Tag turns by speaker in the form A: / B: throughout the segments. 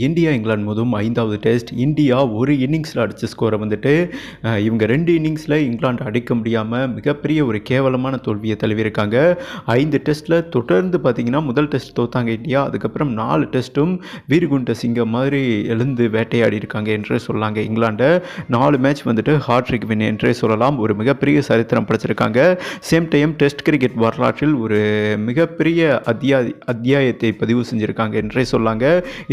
A: India England மோதும் ஐந்தாவது test. India ஒரு இன்னிங்ஸில் அடித்த ஸ்கோரை வந்துட்டு இவங்க ரெண்டு இன்னிங்ஸில் இங்கிலாந்து அடிக்க முடியாமல் மிகப்பெரிய ஒரு கேவலமான தோல்வியை தழுவியிருக்காங்க. ஐந்து டெஸ்ட்டில் தொடர்ந்து பார்த்தீங்கன்னா முதல் டெஸ்ட் தோத்தாங்க இந்தியா. அதுக்கப்புறம் நாலு டெஸ்ட்டும் வீர்குண்ட சிங்கம் மாதிரி எழுந்து வேட்டையாடி இருக்காங்க என்றே சொல்லாங்க இங்கிலாண்டை நாலு மேட்ச் வந்துட்டு ஹாட்ரிக் வின் என்றே சொல்லலாம். ஒரு மிகப்பெரிய சரித்திரம் படைச்சிருக்காங்க. சேம் டைம் டெஸ்ட் கிரிக்கெட் வரலாற்றில் ஒரு மிகப்பெரிய அத்தியா அத்தியாயத்தை பதிவு செஞ்சுருக்காங்க என்றே சொல்லாங்க.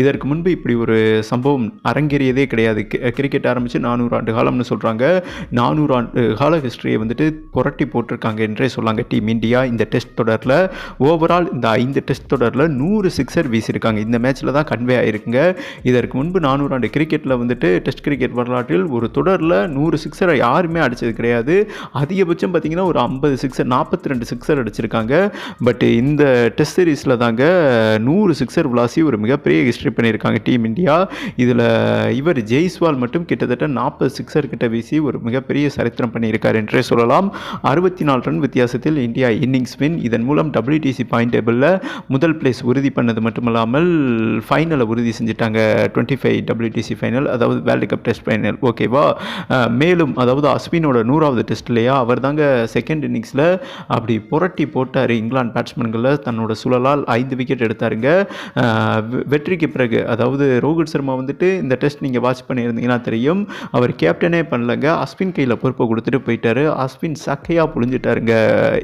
A: இதற்கு முன்பு இப்படி ஒரு சம்பவம் அரங்கேறியதே கிடையாது. கி- கிரிக்கெட் ஆரம்பித்து நானூறு ஆண்டு காலம்னு சொல்கிறாங்க நானூறு ஆண்டு கால ஹிஸ்டரியை வந்துட்டு புரட்டி போட்டிருக்காங்க என்றே சொல்லாங்க டீம் இந்தியா இந்த டெஸ்ட் தொடரில். ஓவரால் இந்த ஐந்து டெஸ்ட் தொடரில் நூறு சிக்ஸர் வீசியிருக்காங்க. இந்த மேட்ச்சில் தான் கன்வே ஆகிருக்குங்க இதற்கு முன்பு நானூறு ஆண்டு கிரிக்கெட்டில் வந்துட்டு டெஸ்ட் கிரிக்கெட் வரலாற்றில் ஒரு தொடரில் நூறு சிக்ஸரை யாருமே அடித்தது கிடையாது. அதிகபட்சம் பார்த்தீங்கன்னா ஒரு ஐம்பது சிக்ஸர் நாற்பத்தி ரெண்டு சிக்ஸர் அடிச்சிருக்காங்க. பட் இந்த டெஸ்ட் சீரீஸில் தாங்க நூறு சிக்ஸர் விளாசி ஒரு மிகப்பெரிய ஹிஸ்ட்ரி பண்ணியிருக்காங்க. டீம் இந்தியா இதில் இவர் ஜெய்ஸ்வால் மட்டும் கிட்டத்தட்ட நாற்பது சிக்ஸர் கிட்ட வீசி ஒரு மிகப்பெரிய சரித்திரம் பண்ணியிருக்கார் என்றே சொல்லலாம். அறுபத்தி நாலு ரன் வித்தியாசத்தில் இந்தியா இன்னிங்ஸ் வின் இதன் மூலம் டபிள்யூடிசி பாயிண்ட் டேபிளில் முதல் பிளேஸ் உறுதி பண்ணது மட்டுமல்லாமல் ஃபைனலை உறுதி செஞ்சுட்டாங்க டுவெண்ட்டி ஃபைவ் டபிள்யூடிசி ஃபைனல் அதாவது வேர்ல்டு கப் டெஸ்ட் ஃபைனல் ஓகேவா மேலும் அதாவது அஸ்வினோட நூறாவது டெஸ்ட் இல்லையா? அவர் தாங்க செகண்ட் இன்னிங்ஸில் அப்படி புரட்டி போட்டார் இங்கிலாந்து பேட்ஸ்மேன்களில் தன்னோட சுழலால் ஐந்து விக்கெட் எடுத்தாருங்க. வெ- வெற்றிக்கு பிறகு அதாவது அதாவது ரோஹித் சர்மா வந்துட்டு இந்த டெஸ்ட் நீங்கள் வாட்ச் பண்ணியிருந்தீங்கன்னா தெரியும். அவர் கேப்டனே பண்ணலங்க. அஸ்வின் கையில் பொறுப்பை கொடுத்துட்டு போயிட்டாரு. அஸ்வின் சக்கையாக புழிஞ்சிட்டாருங்க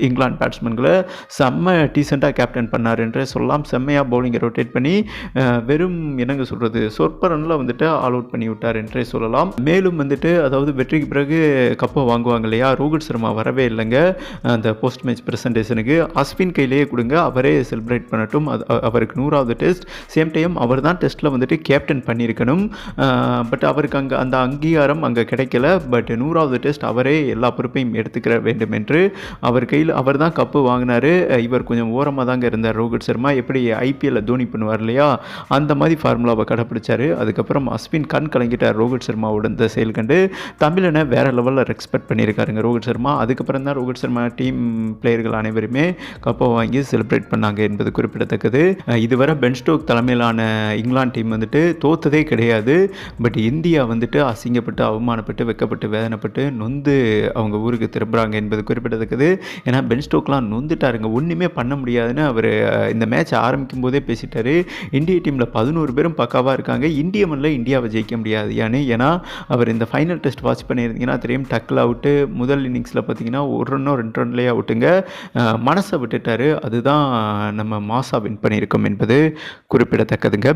A: இங்கிலாந்து பேட்ஸ்மேன்களை செம்ம டீசெண்டாக கேப்டன் பண்ணார் என்றே சொல்லலாம் செம்மையாக பவுலிங்கை ரொட்டேட் பண்ணி வெறும் என்னங்க சொல்கிறது சொற்ப ரனில் வந்துட்டு ஆல் அவுட் பண்ணி விட்டார் என்றே சொல்லலாம். மேலும் வந்துட்டு அதாவது வெற்றிக்கு பிறகு கப்பை வாங்குவாங்க இல்லையா? ரோஹித் சர்மா வரவே இல்லைங்க. அந்த போஸ்ட் மேட்ச் ப்ரெசன்டேஷனுக்கு அஸ்வின் கையிலேயே கொடுங்க. அவரே செலிப்ரேட் பண்ணட்டும். அது அவருக்கு நூறாவது டெஸ்ட் சேம் டைம் அவர் தான் டெஸ்ட்டில் வந்துட்டு கேப்டன் பண்ணியிருக்கணும். பட் அவருக்கு அங்கே அந்த அங்கீகாரம் அங்கே கிடைக்கல. பட் நூறாவது டெஸ்ட் அவரே எல்லா பொறுப்பையும் எடுத்துக்கிற வேண்டும் என்று அவர் கையில் அவர் தான் கப்பு வாங்கினார். இவர் கொஞ்சம் ஓரமாக தாங்க இருந்தார் ரோஹித் சர்மா. எப்படி ஐபிஎல்ல தோனி பண்ணுவார் இல்லையா? அந்த மாதிரி ஃபார்முலாவை கடைப்பிடிச்சார். அதுக்கப்புறம் அஸ்வின் கண் கலங்கிட்டார் ரோஹித் சர்மாவோட இந்த செயல் கண்டு. தமிழனை வேறு லெவலில் ரெஸ்பெக்ட் பண்ணியிருக்காருங்க ரோஹித் சர்மா. அதுக்கப்புறம் தான் ரோஹித் சர்மா டீம் பிளேயர்கள் அனைவருமே கப்பை வாங்கி செலிப்ரேட் பண்ணாங்க என்பது குறிப்பிடத்தக்கது. இதுவரை பென் ஸ்டோக் தலைமையிலான இங்கிலாந்து டீம் வந்துட்டு தோத்ததே கிடையாது. பட் இந்தியா வந்துட்டு அசிங்கப்பட்டு அவமானப்பட்டு வெக்கப்பட்டு வேதனைப்பட்டு நொந்து அவங்க ஊருக்கு திரும்புகிறாங்க என்பது குறிப்பிடத்தக்கது. ஏன்னா பென் ஸ்டோக்லாம் நொந்துட்டாருங்க. ஒன்றுமே பண்ண முடியாதுன்னு அவர் இந்த மேட்ச் ஆரம்பிக்கும் போதே பேசிட்டாரு. இந்திய டீமில் பதினோரு பேரும் பக்காவாக இருக்காங்க. இந்திய மண்ணில் இந்தியாவை ஜெயிக்க முடியாது ஏன்னு ஏன்னா அவர் இந்த ஃபைனல் டெஸ்ட் வாட்ச் பண்ணியிருந்தீங்கன்னா தெரியும் டக்கில் அவுட்டு முதல் இன்னிங்ஸில் பார்த்தீங்கன்னா ஒரு ரன்னோ ரெண்டு ரன்லேயே அவுட்டுங்க மனசை விட்டுட்டாரு. அதுதான் நம்ம மாசா வின் பண்ணியிருக்கோம் என்பது குறிப்பிடத்தக்கதுங்க.